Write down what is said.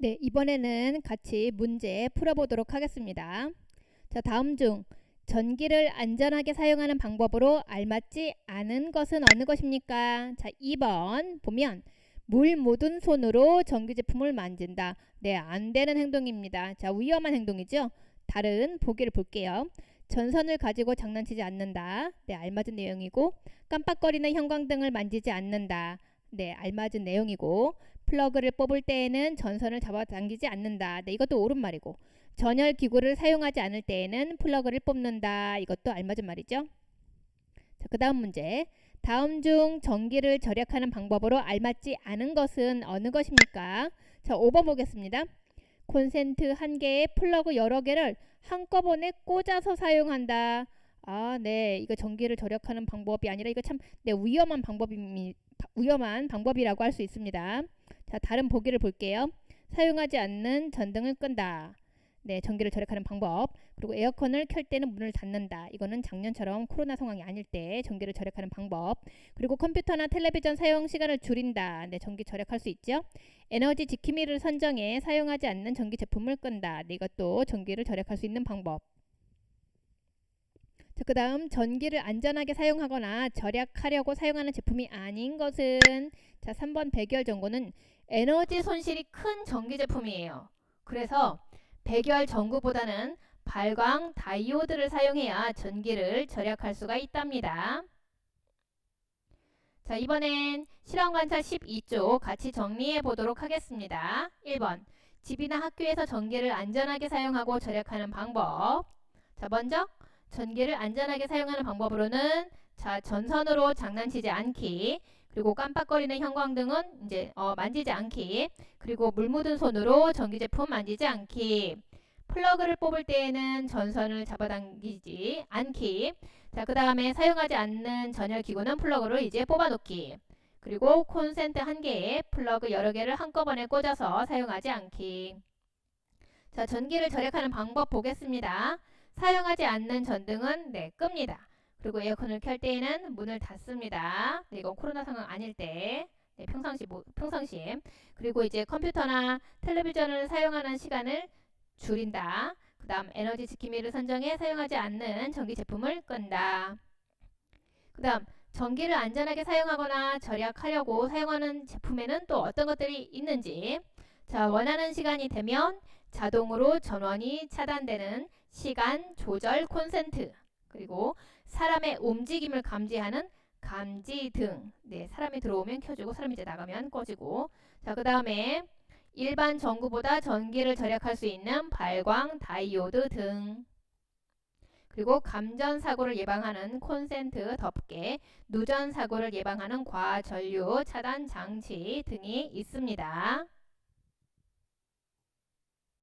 네, 이번에는 같이 문제 풀어보도록 하겠습니다. 자, 다음 중 전기를 안전하게 사용하는 방법으로 알맞지 않은 것은 어느 것입니까? 자, 2번 보면 물 묻은 손으로 전기 제품을 만진다. 네, 안 되는 행동입니다. 자, 위험한 행동이죠. 다른 보기를 볼게요. 전선을 가지고 장난치지 않는다. 네, 알맞은 내용이고 깜빡거리는 형광등을 만지지 않는다. 네, 알맞은 내용이고 플러그를 뽑을 때에는 전선을 잡아당기지 않는다. 네, 이것도 옳은 말이고 전열 기구를 사용하지 않을 때에는 플러그를 뽑는다. 이것도 알맞은 말이죠. 자, 그 다음 문제. 다음 중 전기를 절약하는 방법으로 알맞지 않은 것은 어느 것입니까? 자, 5번 보겠습니다. 콘센트 한 개에 플러그 여러 개를 한꺼번에 꽂아서 사용한다. 아, 네. 이거 전기를 절약하는 방법이 아니라 이거 참 네, 위험한 방법이 위험한 방법이라고 할 수 있습니다. 자, 다른 보기를 볼게요. 사용하지 않는 전등을 끈다. 네, 전기를 절약하는 방법. 그리고 에어컨을 켤 때는 문을 닫는다. 이거는 작년처럼 코로나 상황이 아닐 때 전기를 절약하는 방법. 그리고 컴퓨터나 텔레비전 사용 시간을 줄인다. 네, 전기 절약할 수 있죠. 에너지 지킴이를 선정해 사용하지 않는 전기 제품을 끈다. 네, 이것도 전기를 절약할 수 있는 방법. 자, 그 다음 전기를 안전하게 사용하거나 절약하려고 사용하는 제품이 아닌 것은 자, 3번 백열 전구는 에너지 손실이 큰 전기 제품이에요. 그래서 백열 전구보다는 발광 다이오드를 사용해야 전기를 절약할 수가 있답니다. 자, 이번엔 실험 관찰 12쪽 같이 정리해 보도록 하겠습니다. 1번. 집이나 학교에서 전기를 안전하게 사용하고 절약하는 방법. 자, 먼저 전기를 안전하게 사용하는 방법으로는 자, 전선으로 장난치지 않기. 그리고 깜빡거리는 형광등은 이제 어, 만지지 않기. 그리고 물 묻은 손으로 전기 제품 만지지 않기. 플러그를 뽑을 때에는 전선을 잡아당기지 않기. 자, 그 다음에 사용하지 않는 전열 기구는 플러그를 이제 뽑아놓기. 그리고 콘센트 한 개에 플러그 여러 개를 한꺼번에 꽂아서 사용하지 않기. 자, 전기를 절약하는 방법 보겠습니다. 사용하지 않는 전등은 네, 끕니다. 그리고 에어컨을 켤 때에는 문을 닫습니다. 네, 이건 코로나 상황 아닐 때. 네, 평상시 뭐, 평상시. 그리고 이제 컴퓨터나 텔레비전을 사용하는 시간을 줄인다. 그다음 에너지 지킴이를 선정해 사용하지 않는 전기 제품을 끈다. 그다음 전기를 안전하게 사용하거나 절약하려고 사용하는 제품에는 또 어떤 것들이 있는지 자, 원하는 시간이 되면 자동으로 전원이 차단되는 시간 조절 콘센트 그리고 사람의 움직임을 감지하는 감지 등. 네, 사람이 들어오면 켜주고 사람이 이제 나가면 꺼지고. 자, 그 다음에 일반 전구보다 전기를 절약할 수 있는 발광 다이오드 등. 그리고 감전 사고를 예방하는 콘센트 덮개, 누전 사고를 예방하는 과전류 차단 장치 등이 있습니다.